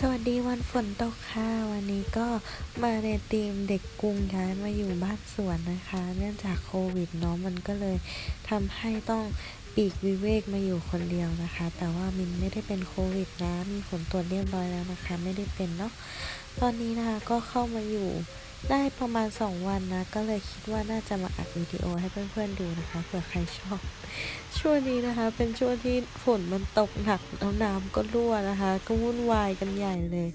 สวัสดีวันฝนตกค่ะ วันนี้ก็มาในทีมเด็กกรุงย้ายมาอยู่บ้านสวนนะคะ เนื่องจากโควิดเนาะมันก็เลยทำให้ต้องปีกวิเวกมาอยู่คนเดียวนะคะ แต่ว่ามินไม่ได้เป็นโควิดนะ มีผลตรวจเรียบร้อยแล้วนะคะ ไม่ได้เป็นเนาะตอนนี้นะคะก็เข้ามาอยู่ ได้ประมาณ 2 วันนะ ก็เลยคิดว่าน่าจะมาอัดวิดีโอให้เพื่อนๆดูนะคะเผื่อใครชอบ ช่วงนี้นะคะ เป็นช่วงที่ฝนมันตกหนักแล้วน้ำก็รั่วนะคะ ก็วุ่นวายกันใหญ่เลย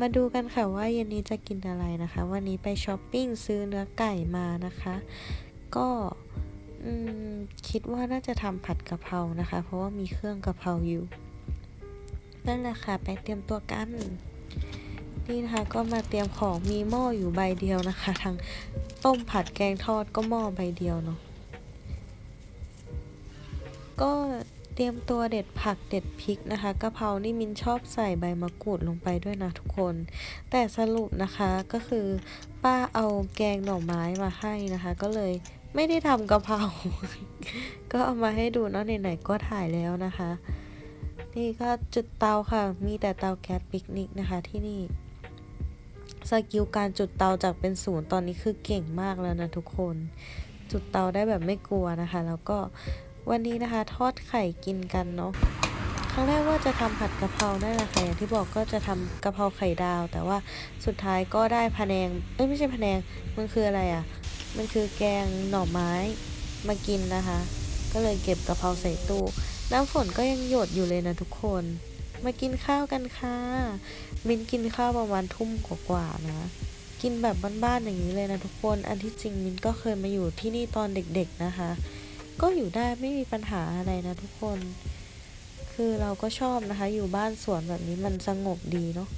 มาดูกันค่ะว่าเย็นนี้จะกินอะไรนะคะ วันนี้ไปช้อปปิ้งซื้อเนื้อไก่มานะคะ ก็คิดว่าน่าจะทำผัดกะเพรานะคะ เพราะว่ามีเครื่องกะเพราอยู่นั่นแหละค่ะ ไปเตรียมตัวกัน นี่นะคะก็มาเตรียมของมีหม้ออยู่ใบเดียวนะคะทั้งต้มผัดแกงทอดก็หม้อใบเดียวเนาะก็เตรียมตัวเด็ดผักเด็ดพริกนะคะกะเพรานี่มินชอบใส่ใบมะกรูดลงไปด้วยนะทุกคน แต่สรุปนะคะก็คือป้าเอาแกงหน่อไม้มาให้นะคะ ก็เลยไม่ได้ทำกะเพรา ก็เอามาให้ดูเนาะไหนๆก็ถ่ายแล้วนะคะ นี่ก็จุดเตาค่ะ มีแต่เตาแก๊สปิกนิกนะคะที่นี่ สกิลการจุดเตาจากเป็นศูนย์ตอนนี้คือเก่งมากแล้วนะทุกคน จุดเตาได้แบบไม่กลัวนะคะ แล้วก็วันนี้นะคะทอดไข่กินกันเนาะครั้งแรกว่าจะทำผัดกะเพราได้แหละค่ะอย่างที่บอกก็จะทำกะเพราไข่ดาว แต่ว่าสุดท้ายก็ได้พะแนงเอ้ยไม่ใช่พะแนงมันคืออะไรอะ่ะ มันคือแกงหน่อไม้มากินนะคะ ก็เลยเก็บกะเพราใส่ตู้น้ำฝนก็ยังหยดอยู่เลยนะทุกคน มากินข้าวกันค่ะ มินกินข้าวประมาณทุ่มกว่าๆนะ กินแบบบ้านๆอย่างนี้เลยนะทุกคน อันที่จริงมินก็เคยมาอยู่ที่นี่ตอนเด็กๆนะคะ ก็อยู่ได้ไม่มีปัญหาอะไรนะทุกคน คือเราก็ชอบนะคะ อยู่บ้านสวนแบบนี้มันสงบดีเนาะ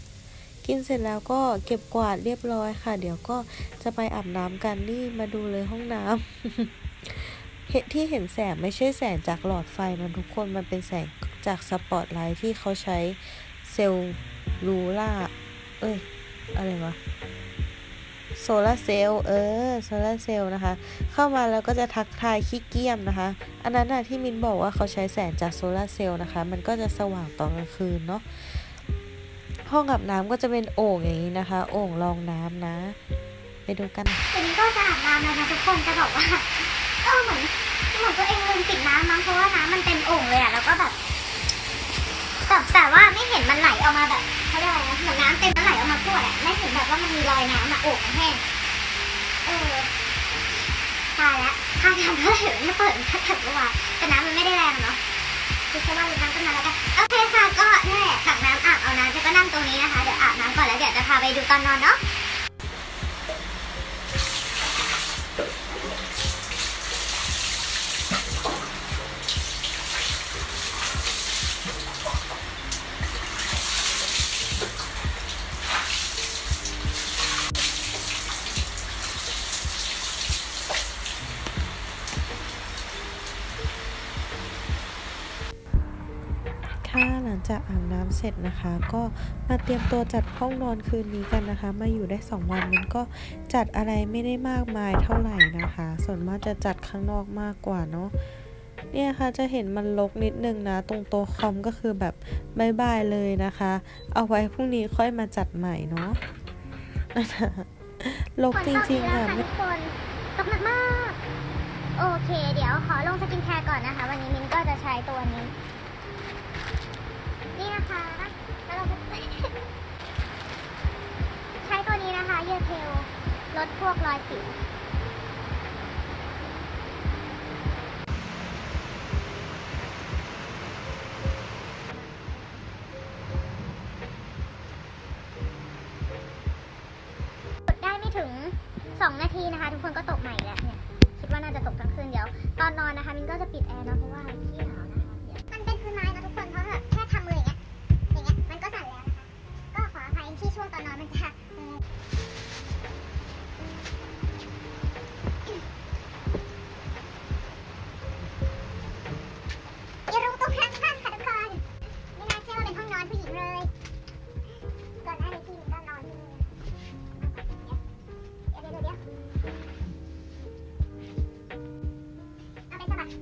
กินเสร็จแล้วก็เก็บกวาดเรียบร้อยค่ะ เดี๋ยวก็จะไปอาบน้ำกันนี่มาดูเลยห้องน้ำเห็นที่เห็นแสงไม่ใช่แสงจากหลอดไฟนะทุกคนมันเป็นแสง จากสปอตไลท์ที่เขาใช้เซลลูล่า เอ้ย อะไรวะโซลาเซลล์เออโซลาเซลล์นะคะ เข้ามาแล้วก็จะทักทายขี้เกียมนะคะ อันนั้นนะที่มินบอกว่าเขาใช้แสงจากโซลาเซลล์นะคะ มันก็จะสว่างตอนกลางคืนเนาะห้องอาบน้ำก็จะเป็นโอ่งอย่างนี้นะคะ โอ่งรองน้ำนะ ไปดูกันทีนี้ก็จะอาบน้ำนะคะทุกคนจะบอกว่าเออเหมือนเหมือนตัวเองลืมปิดน้ำมั้งเพราะว่าน้ำมันเต็มโอ่งเลยอะแล้วก็แบบ แต่แต่ว่าไม่เห็นมันไหลออกมาแบบเขาเรียกอะไรนะเหมือนน้ำเต็มมันไหลออกมาพรวดอะไม่เห็นแบบว่ามันมีรอยน้ำอะโอ่งมันแห้งเออตายแล้วข้าทำเพื่อถึงไม่เปิดถ้าถัดว่าแต่น้ำมันไม่ได้แรงเนาะคือแค่ว่ามีน้ำต้นน้ำแล้วกันโอเคค่ะก็นี่แหละตักน้ำอาบเอาน้ำจะก็นั่งตรงนี้นะคะเดี๋ยวอาบน้ำก่อนแล้วเดี๋ยวจะพาไปดูตอนนอนเนาะ จากอาบน้ำเสร็จนะคะ ก็มาเตรียมตัวจัดห้องนอนคืนนี้กันนะคะ มาอยู่ได้ 2 วันมันก็จัดอะไรไม่ได้มากมายเท่าไหร่นะคะ ส่วนมากจะจัดข้างนอกมากกว่าเนาะเนี่ยค่ะจะเห็นมันรกนิดนึงนะ ตรงโต๊ะคอมก็คือแบบบายๆเลยนะคะ เอาไว้พรุ่งนี้ค่อยมาจัดใหม่เนาะรกจริงๆอะทุกคนตกหนักมาก โอเค เดี๋ยวขอลงสกินแคร์ก่อนนะคะ วันนี้มินก็จะใช้ตัว ได้ไม่ถึง 2 นาทีนะคะ ทุกคนก็ตกใหม่แล้วเนี่ย คิดว่าน่าจะตกกลางคืนเดี๋ยว ตอนนอนนะคะมินก็จะปิดแอร์เนาะเพราะว่าขี้หนาวนะคะมันเป็นคืนไม้นะทุกคนเพราะแบบ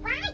Right.